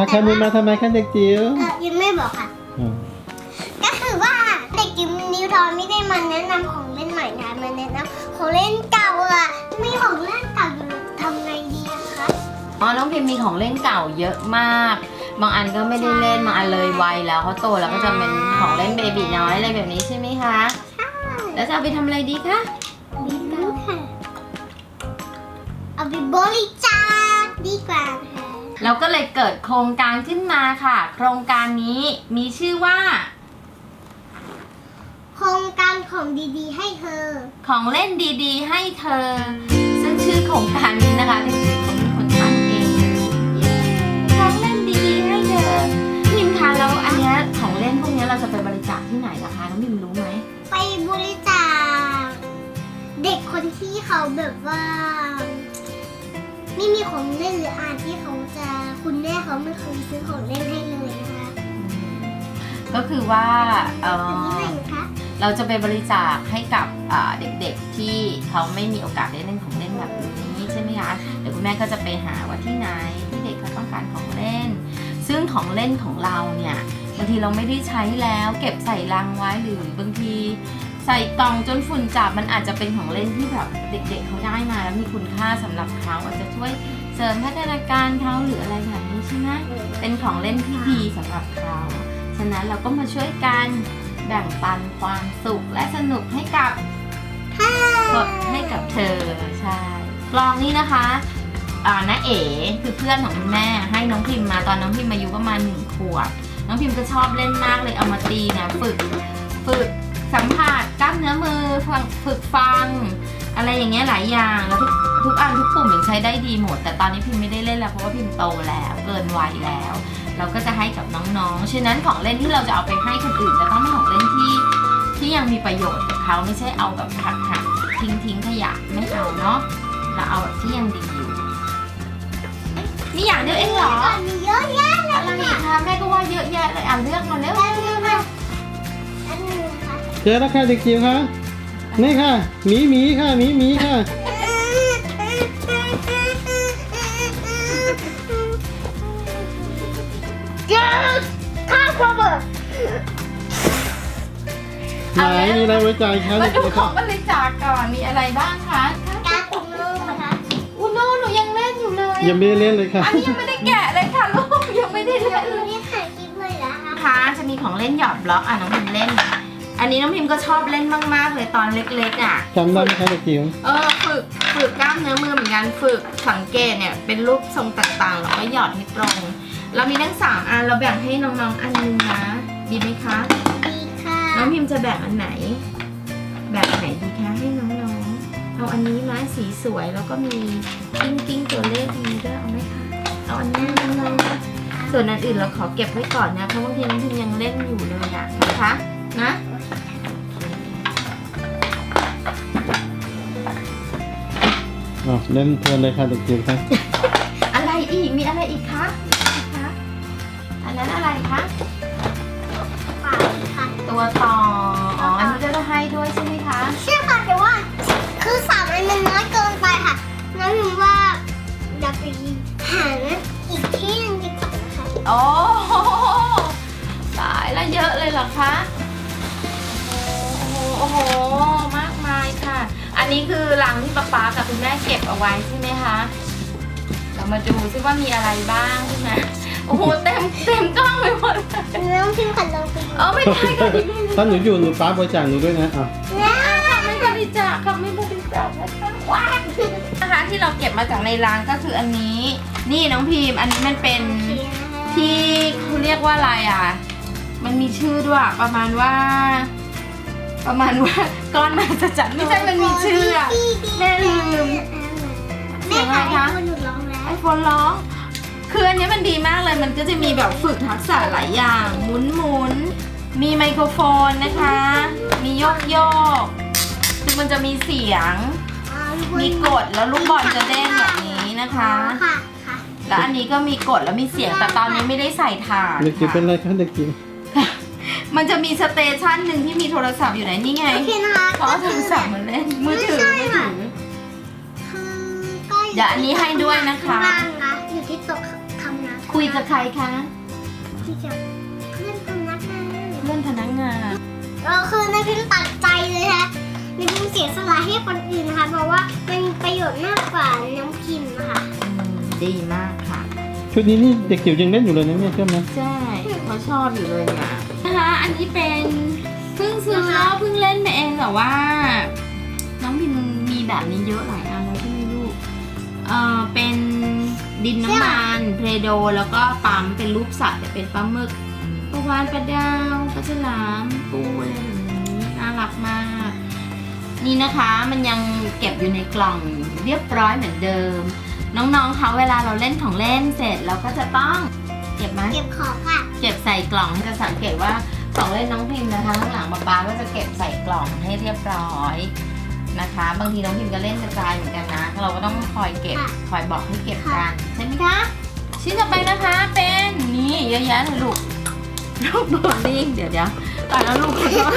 อาแคมูลมาทำไมคะเด็กจิ๋วเออยังไม่บอกค่ะอ่าก็คือว่าเด็กจิ๋วนิวทอนไม่ได้มาแนะนำของเล่นใหม่นะมาแนะนำของเล่นเก่าอะมีของเล่นเก่าอยู่ทำไงดีอะคะอ๋อน้องพิมมีของเล่นเก่าเยอะมาก บางอันก็ไม่ได้เล่นบางอันเลยวัยแล้วเขาโตแล้วก็จะเป็นของเล่นเบบีน้อยอะไรแบบนี้ใช่ไหมคะ แล้วจะเอาไปทำอะไรดีคะดีค่ะเอาไปบริจาคดีกว่า ค่ะเราก็เลยเกิดโครงการขึ้นมาค่ะ โครงการนี้มีชื่อว่า โครงการของดีๆ ให้เธอ ของเล่นดีๆ ให้เธอ ซึ่งชื่อโครงการนี้นะคะเด็กๆเขาเป็นคนตั้งเองเย้ของเล่นดีๆ ให้เธอพิมคะแล้วอันเนี้ยของเล่นพวกเนี้ยเราจะไปบริจาคที่ไหนล่ะคะน้องพิมรู้ไหมไปบริจาคเด็กคนที่เขาแบบว่า ไม่มีของเล่นหรืออาจที่เขาจะคุณแม่เขาไม่เคยซื้อของเล่นให้เลยนะคะก็คือว่าเออันนี้ออะไรคะเราจะไปบริจาคให้กับอ่าเด็กๆที่เขาไม่มีโอกาสได้เล่นของเล่นแบบนี้ใช่ไหมคะเดี๋ยวคุณแม่ก็จะไปหาว่าที่ไหนที่เด็กเขาต้องการของเล่น ซึ่งของเล่นของเราเนี่ยบางทีเราไม่ได้ใช้แล้ว เก็บใส่ลังไว้หรือบางที ใส่กล่องจนฝุ่นจับมันอาจจะเป็นของเล่นที่แบบเด็กๆเขาได้มาแล้วมีคุณค่าสำหรับเขาอาจจะช่วยเสริมพัฒนาการเขาหรืออะไรแบบนี้ใช่ไหมเป็นของเล่นที่ดีสำหรับเขาฉะนั้นเราก็มาช่วยกันแบ่งปันความสุขและสนุกให้กับให้กับเธอใช่กล่องนี้นะคะอ่าน้าเอ๋คือเพื่อนของคุณแม่ให้น้องพิมพ์มาตอนน้องพิมพ์อายุประมาณหนึ่งขวบน้องพิมพ์ก็ชอบเล่นมากเลยเอามาตีนะฝึกฝึก สัมผัสกล้ามเนื้อมือฝึกฝึกฟัง อะไรอย่างเงี้ยหลายอย่าง แล้วทุกทุกอันทุกปุ่มยังใช้ได้ดีหมด แต่ตอนนี้พิมพ์ไม่ได้เล่นแล้วเพราะว่าพิมพ์โตแล้วเกินวัยแล้ว เราก็จะให้กับน้องๆ ฉะนั้นของเล่นที่เราจะเอาไปให้คนอื่นจะต้องเป็นของเล่นที่ที่ยังมีประโยชน์กับเขาไม่ใช่เอาแบบหักหักๆทิ้งทิ้งๆขยะไม่เอาเนาะเราเอาแบบที่ยังดีอยู่นี่อย่างเดียวเองเหรอมีเยอะแยะเลยอะไรอีกคะแม่ก็ว่าเยอะแยะเลยอะเลือกมาเร็วอันนี้ค่ะอันนี้ค่ะ เจอแล้วค่ะเด็กจิ๋วคะนี่ค่ะหมีหมีค่ะหมีหมีค่ะเจ้าข้าวควบเบอร์ไหนมีอะไรไว้ใจคะมาเด็กดูจิ๋วขคะองบริจาคก่อนมีอะไรบ้างคะการตุ่มลูกนะคะอุโนหนูยังเล่นอยู่เลยยังไม่ได้เล่นเลยค่ะ อันนี้ยังไม่ได้แกะเลยค่ะลูกยังไม่ได้เล่นเลยนี่ถ่ายคลิปเลยนะคะคะจะมีของเล่นหยอดบล็อกอะน้องพิมเล่น อันนี้น้องพิมก็ชอบเล่นมาก ๆ เลยตอนเล็กๆอะจำได้ไหมคะเด็กจิ๋วเออฝึกฝึกกล้ามเนื้อมือเหมือนกันฝึกสังเกตเนี่ยเป็นรูปทรงต่างๆแล้วก็หยอดให้ตรง เรามีทั้งสามอันเราแบ่งให้น้องๆอันนึงนะดีไหมคะ ดีค่ะ น้องพิมจะแบ่งอันไหน แบบไหนดีคะให้น้องๆเอาอันนี้ไหมสีสวยแล้วก็มีกิ้งกิ้งตัวเลขนี้ด้วยเอาไหมคะเอาอันนี้น้องๆส่วนอันอื่นเราขอเก็บไว้ก่อนนะเพราะบางทีน้องพิมยังเล่นอยู่เลยอะนะคะนะ อ๋อเล่นเพลินเลยค่ะเด็กจิ๋วค่ะอะไรอีกมีอะไรอีกคะอีกคะอันนั้นอะไรคะฝากค่ะตัวต่ออ๋ออันนี้ก็จะให้ด้วยใช่ไหมคะเชื่อค่ะแต่ว่า คือสามอันมันน้อยเกินไปค่ะน้องพิมว่าอยากไปหาอีกที่หนึงดีกว่านะคะโอ้โหตายแล้วเยอะเลยเหรอคะโอ้โหมากมายค่ะอั นนี้คือรังที่ป๊าป๊ากับคุณแม่เก็บเอาไว้ใช่ไหมคะ เรามาดูซิว่ามีอะไรบ้างใช่ไหมโอ้โหเต็มเต็มกล้องไปหมดเลยน้องพิมขันลองไปดูเออไม่ได้ค่ะที่ไม่ถ้าหนูอยู่หนูป้าบริจาคหนูด้วยนะอะค่ะไม่บริจาคค่ะไม่บริจาคนะคะว้ายนะคะที่เราเก็บมาจากในรังก็คืออันนี้ นี่น้องพิมพ์อันนี้มันเป็นที่เขาเรียกว่าอะไรอะ มันมีชื่อด้วยอะประมาณว่า ประมาณว่าก้อนมหัศจรรย์ไม่ใช่มันมีชื่ออะแม่ลืมแม่ขายให้คนหยุดร้องแล้วไอโฟนร้องคืออันเนี้ยมันดีมากเลยมันก็จะมีแบบฝึกทักษะหลายอย่างหมุนหมุนมีไมโครโฟนนะคะ มีโยกโยกคือมันจะมีเสียง มีกดแล้วลูกบอลจะเด้งแบบนี้นะคะค่ะค่ะแล้วอันนี้ก็มีกดแล้วมีเสียงแต่ตอนนี้ไม่ได้ใส่ถ่านเด็กจิ๋วเป็นค่ะไรคะเด็กจิ๋ว มันจะมีสเตชันหนึ่งที่มีโทรศัพท์อยู่ไหนนี่ไงโอเคนะคะเขาเอาโทรศัพท์มาเล่นมือถือมือถือ คือก็เดี๋ยวอันนี้ให้ด้วยนะคะ ข้างล่างนะอยู่ที่โต๊ะทำงานคุยกับใครคะที่จะเพื่อนพนักงานเพื่อนพนักงาน เราคือในพิมตัดใจเลยค่ะในพิมเสียสละให้คนอื่นนะคะเพราะว่ามันมีประโยชน์มากกว่าน้ำพิมพ์นะคะอืมดีมากค่ะ ชุดนี้นี่เด็กจิ๋วยังเล่นอยู่เลยนะเนี่ยใช่ไหมใช่เขาชอบอยู่เลยเนี่ย นะคะ อันนี้เป็นเพิ่งซื้อแล้วเพิ่งเล่นไปเองแต่ว่า น้องพิมมีแบบนี้เยอะหลายอันแล้วใช่ไหมลูกเออเป็นดินน้ำมันเพลโด แล้วก็ปั๊มเป็นรูปสัตว์แต่เป็นปลาหมึกปลาวานปลาดาวปลาฉลามปูอะไรแบบนี้น่ารักมาก นี่นะคะมันยังเก็บอยู่ในกล่องเรียบร้อยเหมือนเดิม น้องๆคะเวลาเราเล่นของเล่นเสร็จเราก็จะต้อง เก็บไหมเก็บของค่ะ เก็บใส่กล่องให้จะสังเกตว่าของเล่นน้องพิมพ์นะคะข้างหลังป๊าป๊าก็จะเก็บใส่กล่องให้เรียบร้อยนะคะ บางทีน้องพิมพ์ก็เล่นกระจายเหมือนกันนะเราก็ต้องคอยเก็บคอยบอกให้เก็บกันใช่ไหมคะชิ้นต่อไปนะคะเป็นนี่เยอะแยะเลยลูกลูกโบลิ่งเดี๋ยวเดี๋ยวตอนแล้วลูกขอโทษ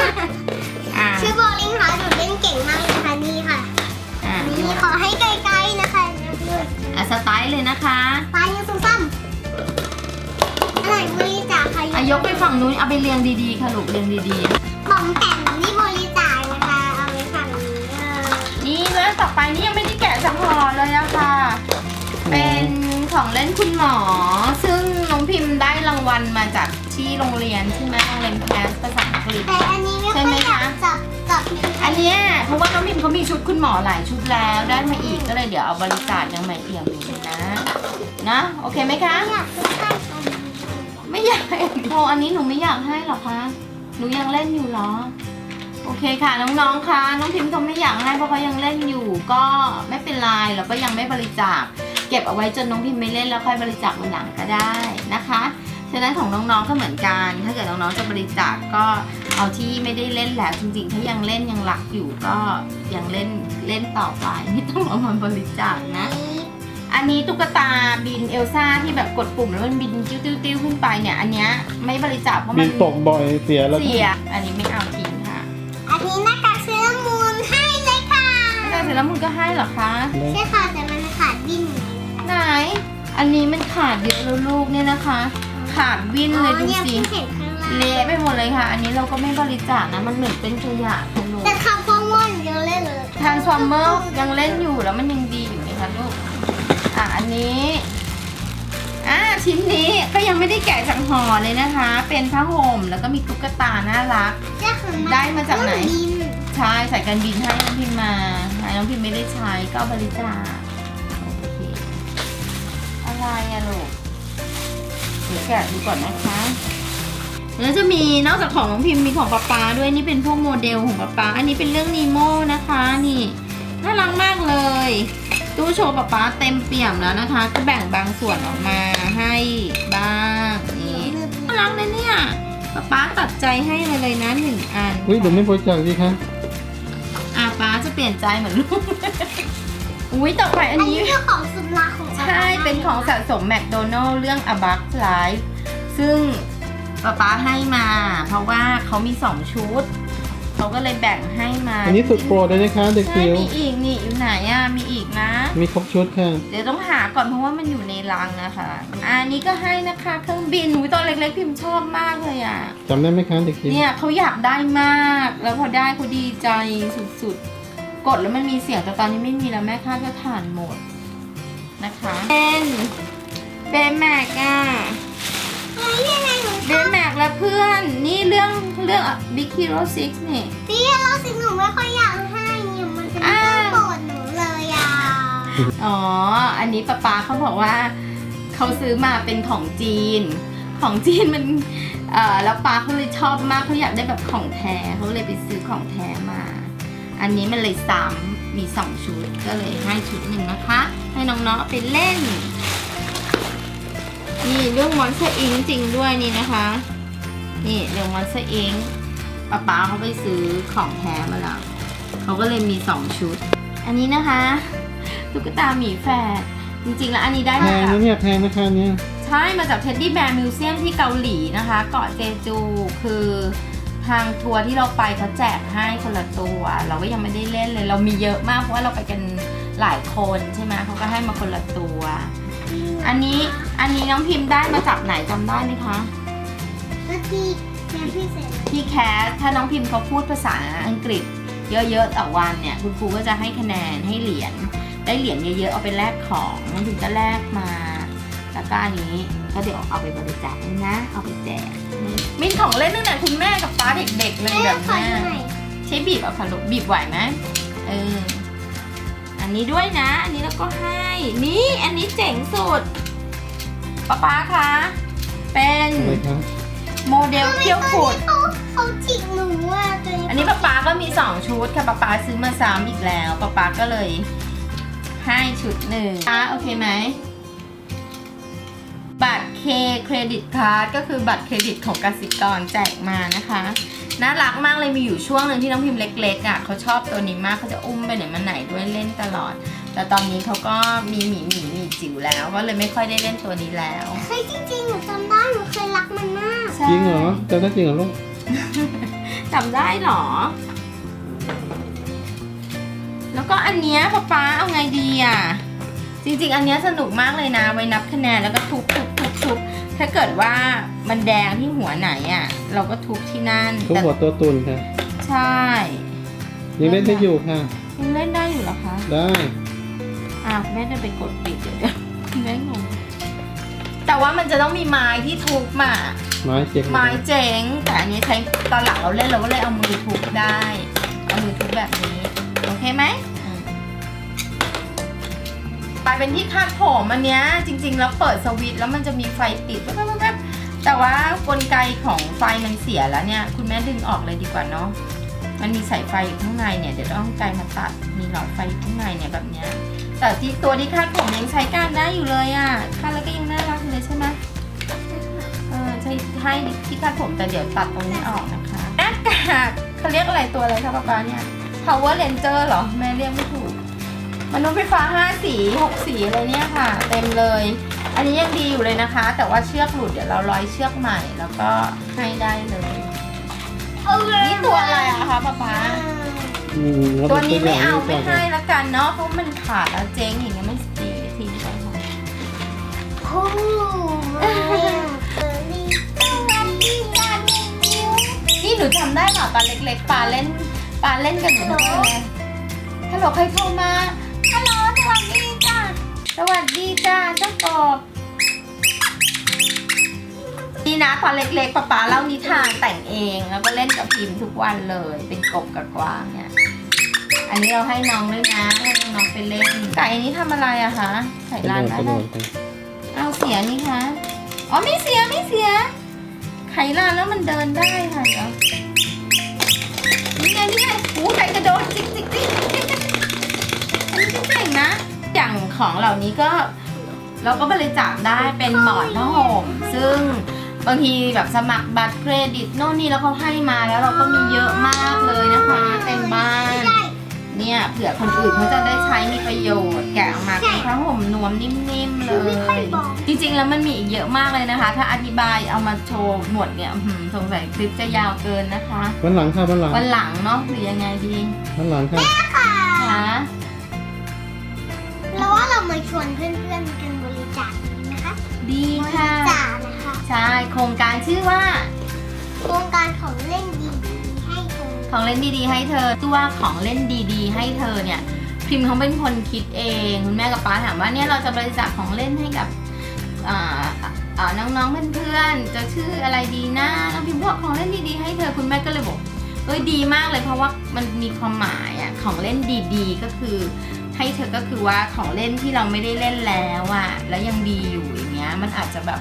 อ่าชื่อโบลิ่งค่ะหนูเล่นเก่งมากเลยค่ะนี่ค่ะ อ่านี่ขอให้ไกลๆนะคะนะเลยอะสไตล์เลยนะคะ ปลายังซ้ำอะ ไรบริจาคใครอายกไปฝั่งนู้นเอาไปเรียงดีๆค่ะลูกเรียงดีๆบอมแปมนี่บริจาคนะคะ เอาไว้ฝั่งนี้เออนี่แล้วต่อไปนี่ยังไม่ได้แกะสังหอเลยอะค่ะ เป็นของเล่นคุณหมอ ซึ่งน้องพิมพ์ได้รางวัลมาจากที่โรงเรียนใช่ไหมโรงเรียนแคสภาษาอังกฤษ แต่อันนี้ไม่ค่อยอยากจับจับอันเนี้ยเพราะว่าน้องพิมพ์เขามีชุดคุณหมอหลายชุดแล้วได้มาอีกก็เลยเดี๋ยวเอาบริจาคยังใหม่เอี่ยมอยู่นะนะโอเคไหมคะ อยากซื้อให้อันนี้ ไม่อยากโทอันนี้หนูไม่อยากให้หรอคะหนูยังเล่นอยู่เหรอ โอเคค่ะน้องๆคะน้องพิมพ์เขาไม่อยากให้เพราะเขายังเล่นอยู่ ก็ไม่เป็นไรเราก็ยังไม่บริจาค เก็บเอาไว้จนน้องพิมพ์ไม่เล่นแล้วค่อยบริจาควันหลังก็ได้นะคะฉะนั้นของน้องๆก็เหมือนกัน ถ้าเกิดน้องๆจะบริจาคก็เอาที่ไม่ได้เล่นแล้วจริงๆ ถ้ายังเล่นยังรักอยู่ก็ยังเล่นเล่นต่อไปไม่ต้องเอามาบริจาคนะ อันนี้ตุ๊กตาบินเอลซ่าที่แบบกดปุ่มแล้วมันบินติ้วๆขึ้นไปเนี่ย อันเนี้ยไม่บริจาคเพราะบิมันนตกบ่อยเสียแล้วเสีย อันนี้ไม่เอาทิ้งค่ะอันนี้หน้ากากเซรามูนให้เลยค่ะแต่เสร็จแล้วมึงก็ให้เหรอคะ ใช่ค่ะแต่มันขาดดิ้นไหน อันนี้มันขาดเยอะแล้วลูกเนี่ยนะคะ ขาดวิ่นอ๋อเลยดูเนี่ยสิเพิ่งเห็นข้างล่างเละไปหมดเลยค่ะ อันนี้เราก็ไม่บริจาคนะ มันเหมือนเป็นขยะค่ะลูกแต่คำฟ้องว่อนเยอะเลยเลยทางซอมเมอร์ยังเล่นอยู่แล้วมันยังดีอยู่ไหมคะลูก อะอันนี้อ่าชิ้นนี้ก็ยังไม่ได้แกะจากห่อเลยนะคะ เป็นผ้าห่มแล้วก็มีตุ๊กตาน่ารักก็คือได้มาจากไหนเครื่องบินใช่สายการบินให้น้องพิมพ์มาให้น้องพิมพ์ไม่ได้ใช้ก็เอาบริจาคโอเคอะไรอะลูกเดี๋ยวแกะดูก่อนนะคะแล้วจะมีนอกจากของน้องพิมพ์มีของป๊าป๊าด้วยนี่เป็นพวกโมเดลของป๊าป๊าอันนี้เป็นเรื่องนีโมนะคะ นี่น่ารักมากเลย ตู้โชว์ป๊าป๊าเต็มเปี่ยมแล้วนะคะ ก็แบ่งบางส่วนออกมาให้บ้างนี่น่ารักเลยเนี่ยป๊าป๊าตัดใจให้มาเลยนะหนึ่งอันอุ้ยเดี๋ยวไม่บริจาคดีคะอาป้าจะเปลี่ยนใจเหมือนลูกอุ้ยต่อไปอัอันนนี้นี้คือของสุดรักของใช่เป็นของสะสมแมคโดนัลล์เรื่อง A Bug Life ซึ่งป๊าป๊าให้มา เพราะว่าเขามีสองชุด เขาก็เลยแบ่งให้มาอันนี้สุดโปรดเลยนะคะเด็กใช่จิ๋วมีอีกนี่อยู่ไหนอะมีอีกนะ มีครบชุดค่ะ เดี๋ยวต้องหาก่อนเพราะว่ามันอยู่ในรังนะคะอันนี้ก็ให้นะคะเครื่องบินอุ้ยตอนเล็กๆพิมพ์ชอบมากเลยอะจำได้ไหมคะเด็กจิ๋วเนี่ยเขาอยากได้มาก แล้วพอได้เขาดีใจสุดๆ กดแล้วมันมีเสียงแต่ตอนนี้ไม่มีแล้วแม่คาดว่าถ่านหมดนะคะเป็นเบนแม็กอะ เฮ้ยยังไงหนูเบนแม็กและเพื่อน นี่เรื่องเรื่อง Big Hero 6นี่ พี่เราสิหนูไม่ค่อยอยากให้เนี่ยมันเป็นเรื่องโปรดหนูเลยอะอ๋อ อันนี้ป๊าป๊าเขาบอกว่าเขาซื้อมาเป็นของจีน ของจีนมันเอ่อแล้วป๊าเขาเลยชอบมากเขาอยากได้แบบของแท้เขาเลยไปซื้อของแท้มา อันนี้มันเลยซ้ำมีสองชุดก็เลยให้ชุดหนึ่งนะคะ ให้น้องๆเอาไปเล่น นี่เรื่องมอนสเตอร์อิงจริงด้วยนี่นะคะ นี่เรื่องมอนสเตอร์อิงป๊าป๊าเขาไปซื้อของแท้มาแล้วเขาก็เลยมีสองชุด อันนี้นะคะตุ๊กตาหมีแฝดจริงๆแล้วอันนี้ได้แพมางจากนะเนี่ยแพงนะคะเนี่ยใช่มาจากเท็ดดี้แบร์มิวเซียมที่เกาหลีนะคะ เกาะเจจูคือทางทัวร์ที่เราไปเขาแจกให้คนละตัว เราก็ยังไม่ได้เล่นเลย เรามีเยอะมากเพราะว่าเราไปกันหลายคนใช่ไหมเขาก็ให้มาคนละตัว อันนี้อันนี้น้องพิมพ์ได้มาจากไหนจำได้ไหมคะก็ที่แม่พี่เสร็จที่แคสถ้าน้องพิมพ์เขาพูดภาษาอังกฤษ เยอะๆต่อวันเนี่ยคุณครูก็จะให้คะแนนให้เหรียญได้เหรียญเยอะๆเอาไปแลกของน้องพิมพ์ก็แลกมาแล้วก็อันนี้ก็เดี๋ยวเอาไปบริจาคด้วยนะ เอาไปแจกนี่มีของเล่นตั้งแต่คุณแม่กับป้าเด็กๆเลยแม่แบบขอเนี้ดูยหน่อยใช้บีบเอาค่ะลูกบีบไหวไหมเอออั นนี้ด้วยนะ อันนี้แล้วก็ให้ นี่อันนี้เจ๋งสุดป๊าป๊าคะเป็นอะไรคะโมเดลเขี้ยวขุด เขาเขาจิกหนูอะตัวนี้อันนี้ป๊าป๊าก็มี 2 ชุดค่ะป๊าป๊าซื้อมาซ้ำอีกแล้วป๊าป๊าก็เลย ให้ชุดหนึ่งอะโอเคไหม บัตรเคเครดิตการ์ดก็คือบัตรเครดิตของกสิกรแจกมานะคะ น่ารักมากเลยมีอยู่ช่วงหนึ่งที่น้องพิมพ์เล็กๆอะเขาชอบตัวนี้มากเขาจะอุ้มไปไหนมาไหนด้วยเล่นตลอด แต่ตอนนี้เขาก็มีหมีหมีหมีจิ๋วแล้วก็เลยไม่ค่อยได้เล่นตัวนี้แล้วเคยจริงๆหนูจำได้หนูเคยรักมันมากจริงเหรอจำได้จริงเหรอลูกจำได้เหรอ แล้วก็อันเนี้ยป๊าป๊าเอาไงดีอะจริงๆ อันเนี้ยสนุกมากเลยนะไว้นับคะแนนแล้วก็ทุบทุบทุบทุบ ถ้าเกิดว่ามันแดงที่หัวไหนอะ เราก็ทุบที่นั่นทุกหัวตัวตุนค่ะ ใช่ยังเล่นได้อยู่ค่ะ ยังเล่นได้อยู่เหรอคะ ได้อะแม่จะไปกดปิดเดี๋ยวเดี๋ยวแม่งงแต่ว่ามันจะต้องมีไม้ที่ทุบมา ไม้เจ็กไม้เจ๋งแต่อันนี้ใช้ตอนหลังเราเล่นเราก็เลยเอามือทุบได้ เอามือทุบแบบนี้ โอเคไหมอืม ไปเป็นที่คาดผมอันเนี้ยจริง ๆ แล้วเปิดสวิตช์แล้วมันจะมีไฟติดแป๊บๆแต่ว่ากลไกของไฟมันเสียแล้วเนี่ย คุณแม่ดึงออกเลยดีกว่าเนาะมันมีสายไฟอยู่ข้างในเนี่ยเดี๋ยวต้องไกลมาตัดมีหลอดไฟอยู่ข้างในเนี่ยแบบเนี้ยแต่ที่ตัวที่คาดผมยังใช้การได้อยู่เลยอะ่ะคาดแล้วก็ยังน่ารักอยู่เลยใช่ไหมเออใช่ให้ที่คาดผมแต่เดี๋ยวตัดตรงนี้ออกนะคะหน้ากากเขาเรียกอะไรตัวอะไรคะป๊าป๊าเนี่ย Power Ranger เหรอแม่เรียกไม่ถูก มนุษย์ไฟฟ้า 5 สี 6 สีอะไรเนี่ยค่ะ เต็มเลย อันนี้ยังดีอยู่เลยนะคะ แต่ว่าเชือกหลุดเดี๋ยวเราร้อยเชือกใหม่แล้วก็ให้ได้เลยเอาเลยนี่ตัวอะไรอะคะป๊าป๊าอืมแล้ตัวเป็นี้ไม่ย่งเอาไม่ก่นให้ละกันเนาะเพราะมันขาดแล้วเจ๊งอย่างเงี้ยไม่ดีทิ้งไปค่ะโอ้โหเออนี่สวัสดีจ้านิ้วนี่หนูจำได้เหรอตอนเล็กๆปลาเล่นปลาเล่นกันหนูเลยฮัลโหลใครโทรมา สวัสดีจ้าเจ้ากบ นี่นะตอนเล็กๆป๊าป๊าเล่านิทานแต่งเองแล้วก็เล่นกับพิมพ์ทุกวันเลย เป็นกบกับกวางเนี่ย อันนี้เราให้น้องด้วยนะให้น้องๆไปเล่นไก่อันนี้ทำอะไรอะคะใส่กระร้านโดดได้กระไหโดมดไปเอาเสียนี่คะอ๋อไม่เสียไม่เสีย ไขลานแล้วมันเดินได้ค่ะเดี๋ยวนี่ไงนี่ไงหูไก่กระโดดจิกจิกจิกอันนี้ก็เจ๋งนะ อย่างของเหล่านี้ก็ เราก็บริจาคได้เป็นหมอนผ้าห่มซึ่งบางทีแบบสมัครบัตรเครดิตโน่นนี่แล้วเขาให้มาแล้วเราก็มีเยอะมากเลยนะคะเต็มบ้าน เนี่ยเผื่อคนอื่นเขาจะได้ใช้มีประโยชน์แกะออกมาเป็นผ้าห่มนวมนิ่มๆเลไม่ค่อยยบอกจริงๆแล้วมันมีอีกเยอะมากเลยนะคะ ถ้าอธิบายเอามาโชว์หมดเนี่ยอื้อหือสงสัยคลิปจะยาวเกินนะคะ วันหลังค่ะวันหลังวันหลังเนาะหรือยังไงดี วันหลังค่ะ ค่ะ มาชวนเพื่อนๆกันบริจาคดีนะคะดีบริค่ะ จาคนะคะ ใช่ โครงการชื่อว่า โครงการของเล่นดีๆให้คน ของเล่นดีๆ ให้เธอตัวของเล่นดีๆ ให้เธอเนี่ย พิมพ์เขาเป็นคนคิดเองคุณแม่กับป้าถามว่าเนี่ยเราจะบริจาคของเล่นให้กับอ่าอ่าน้องๆเพื่อนๆจะชื่ออะไรดีนะน้องพิมพ์บอกของเล่นดีๆ ให้เธอคุณแม่ก็เลยบอกเอ้ยดีมากเลยเพราะว่ามันมีความหมายอะของเล่นดีๆ ก็คือ ให้เธอก็คือว่าของเล่นที่เราไม่ได้เล่นแล้วอะแล้วยังดีอยู่อย่างเงี้ยมันอาจจะแบบ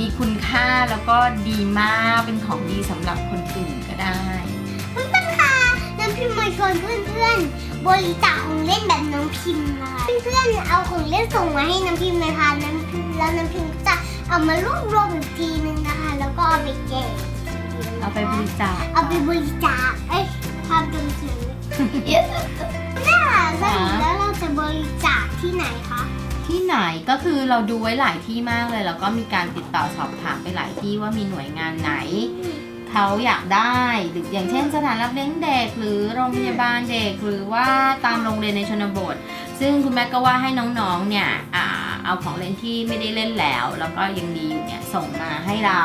มีคุณค่าแล้วก็ดีมากเป็นของดีสำหรับคนอื่นก็ได้ค่ะน้ำพิมพ์มาชวนเพื่อนๆบริจาคของเล่นแบบน้องพิมพ์นะคะเพื่อนๆเอาของเล่นส่งมาให้น้ำพิมพ์เลยค่ะน้ำพิมพ์แล้วน้ำพิมพ์ก็จะเอามารวบรวมอีกทีนึงนะคะ แล้วก็เอาไปแจกเอาไปบริจาคเอาไปบริจาคเอ้ยความจำเสียงน่าแล้ว เราจะบริจาคที่ไหนคะ ที่ไหนก็คือเราดูไว้หลายที่มากเลย แล้วก็มีการติดต่อสอบถามไปหลายที่ว่ามีหน่วยงานไหน เขาอยากได้หรืออย่างเช่นสถานรับเลี้ยงเด็ก หรือโรงพยาบาลเด็ก หรือว่าตามโรงเรียนในชนบท ซึ่งคุณแม่ก็ว่าให้น้องๆเนี่ยอ่าเอาของเล่นที่ไม่ได้เล่นแล้ว แล้วก็ยังดีอยู่เนี่ยส่งมาให้เรา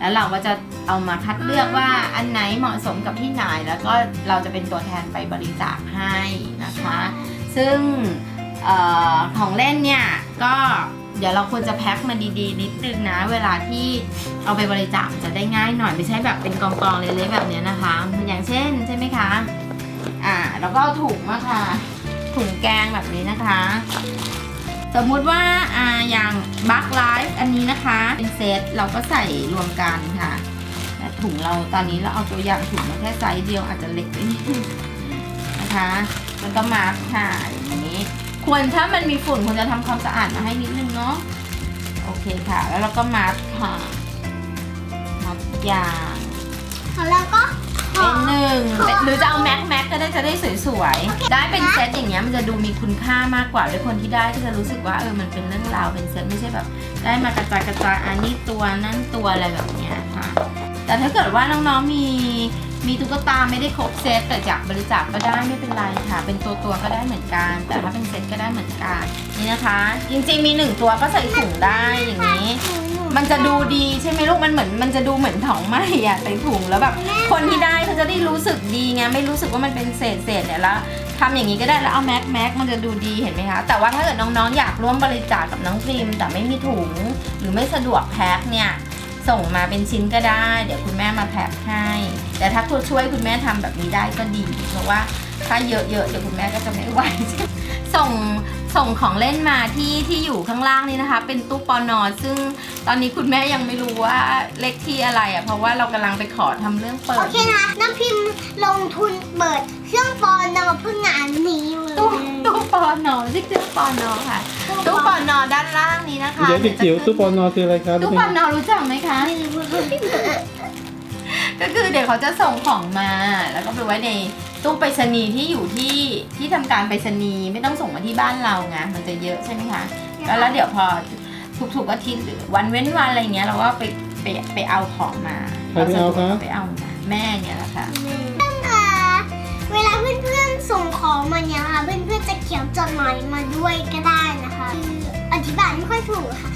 แล้วเราก็จะเอามาคัดเลือกว่าอันไหนเหมาะสมกับที่ไหน แล้วก็เราจะเป็นตัวแทนไปบริจาคให้นะคะ ซึ่งออของเล่นเนี่ยก็เดี๋ยวเราควรจะแพ็คมาดีๆ นิดนึงนะ เวลาที่เอาไปบริจาคจะได้ง่ายหน่อยไม่ใช่แบบเป็นกองๆเละๆแบบนี้นะคะ อย่างเช่นใช่ไหมคะอ่าแล้วก็ถุงมาค่ะถุงแกงแบบนี้นะคะ สมมุติว่าอ่าอย่างบัคไลฟ์อันนี้นะคะ เป็นเซตเราก็ใส่รวมกันค่ะแต่ถุงเราตอนนี้เราเอาตัวอย่างถุงมาแค่ไซส์เดียวอาจจะเล็กไปนิดนะคะ แล้วก็มาร์คค่ะอย่างนี้ ควรถ้ามันมีฝุ่นควรจะทำความสะอาดมาให้นิดนึงเนาะโอเคค่ะ แล้วเราก็มาร์คค่ะมาร์คทุกอย่างแล้วก็ขอเป็นหนึ่งหรือจะเอาแม็กแม็กก็ได้จะได้สวยๆ ได้เป็นเซตอย่างเงี้ยมันจะดูมีคุณค่ามากกว่าด้วยคนที่ได้ก็จะรู้สึกว่าเออมันเป็นเรื่องราวเป็นเซตไม่ใช่แบบ ได้มากระจายกระจายอันนี้ตัวนั่นตัวอะไรแบบเนี้ยค่ะ แต่ถ้าเกิดว่าน้องๆมี มีตุ๊กตาไม่ได้ครบเซตแต่อยากบริจาคก็ได้ไม่เป็นไรค่ะ เป็นตัวตัวๆก็ได้เหมือนกัน แต่ถ้าเป็นเซตก็ได้เหมือนกันนี่นะคะ จริงๆมีหนึ่งตัวก็ใส่ถุงได้อย่างนี้ มันจะดูดีใช่ไหมลูกมันเหมือนมันจะดูเหมือนของไหมอะใส่ถุงแล้วแบบคนที่ได้เขาจะได้รู้สึกดีไงไม่รู้สึกว่ามันเป็นเศษเศษๆเนี่ยแล้วทำอย่างนี้ก็ได้แล้วเอาแม็กแม็กมันจะดูดีเห็นไหมคะ แต่ว่าถ้าเกิดน้องๆ อยากร่วมบริจาคกับน้องพิมแต่ไม่มีถุง หรือไม่สะดวกแพ็คเนี่ย ส่งมาเป็นชิ้นก็ได้ เดี๋ยวคุณแม่มาแพ็คให้ แต่ถ้าคุณช่วยคุณแม่ทำแบบนี้ได้ก็ดี เพราะว่าถ้าเยอะๆเดี๋ยวคุณแม่ก็จะไม่ไหว ส่งส่งของเล่นมาที่ที่อยู่ข้างล่างนี่นะคะ เป็นตู้ปอนอซึ่งตอนนี้คุณแม่ยังไม่รู้ว่าเลขที่อะไรอะเพราะว่าเรากำลังไปขอทำเรื่องเปิด โอเคนะน้ำพิมพ์ลงทุนเปิดเครื่องปอนอเพื่องานนี้เลย อนอที่ตู้ปอนอค่ะ ตู้ปอนอด้านล่างนี้นะคะเดี๋ยวเด็กจิ๋วตู้ปอนอคืออะไรครับตู้ปอนอรู้จักไหมคะไม่รู้ว่าก็คือเดี๋ยวเขาจะส่งของมา แล้วก็ไปไว้ในตู้ไปรษณีย์ที่อยู่ที่ที่ทำการไปรษณีย์ไม่ต้องส่งมาที่บ้านเราไงมันจะเยอะใช่ไหมคะแล้วแล้วเดี๋ยวพอทุกๆอาทิตย์หรือวันเว้นวันอะไรเงี้ยเราก็ไปไปไปเอาของมาใครไปเอาคะไปเอามาแม่เนี่ยแหละค่ะ เพื่อนค่ะเวลาเพื่อนๆส่งของมาเนี่ยค่ะเพื่อนๆจะเขียนจดหมายมาด้วยก็ได้นะคะคืออธิบายไม่ค่อยถูกค่ะ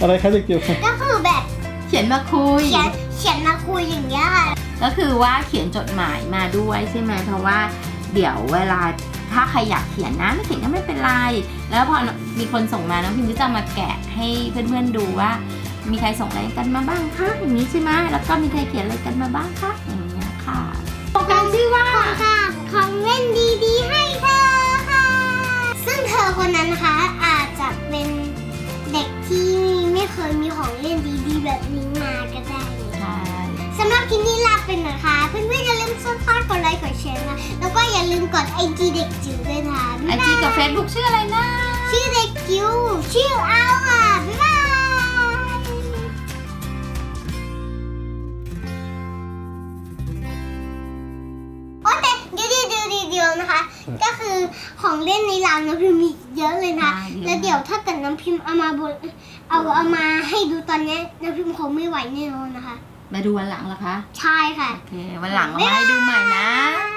อะไรคะเด็กจิ๋วก็คือแบบเขียนมาคุย เขียนเขียนมาคุยอย่างเงี้ยค่ะก็คือว่าเขียนจดหมายมาด้วยใช่ไหมเพราะว่าเดี๋ยวเวลาถ้าใครอยากเขียนนะไม่เขียนก็ไม่เป็นไร แล้วพอมีคนส่งมาน้องพิมก็จะมาแกะให้เพื่อนๆดูว่า มีใครส่งอะไรกันมาบ้างคะอย่างนี้ใช่ไหมแล้วก็มีใครเขียนอะไรกันมาบ้างคะอย่างเงี้ยค่ะโค รงการชื่อว่าของค่ะของเล่นดีๆ ให้เธอค่ะ ซึ่งเธอคนนั้นนะคะอาจจะเป็นเด็กที่ไม่เคยมีของเล่นดีๆ แบบนี้มาก็ได้ใช่สำหรับคลิปนี้ลาไปหน่อยค่ะเพื่อนๆอย่าลืมซับสไครต์กดไลค์กดแชร์นะแล้วก็อย่าลืมกดไอจีเด็กจิ๋วด้วยนะไอจีกับเฟซบุ๊กชื่ออะไรนะ ชื่อเด็กจิ๋วชื่อเอาค่ะบ๊ายบาย ก็คือของเล่นในร้านน้ำพิมพ์มีเยอะเลยนะแล้วเดี๋ยวถ้าเกิดน้ำพิมพ์เอามาบนเอาเอามาให้ดูตอนนี้น้ำพิมพ์คงไม่ไหวแน่นอนนะคะ มาดูวันหลังเหรอคะ ใช่ค่ะ โอเค วันหลังเอามาให้ดูใหม่นะ บ๊ายบาย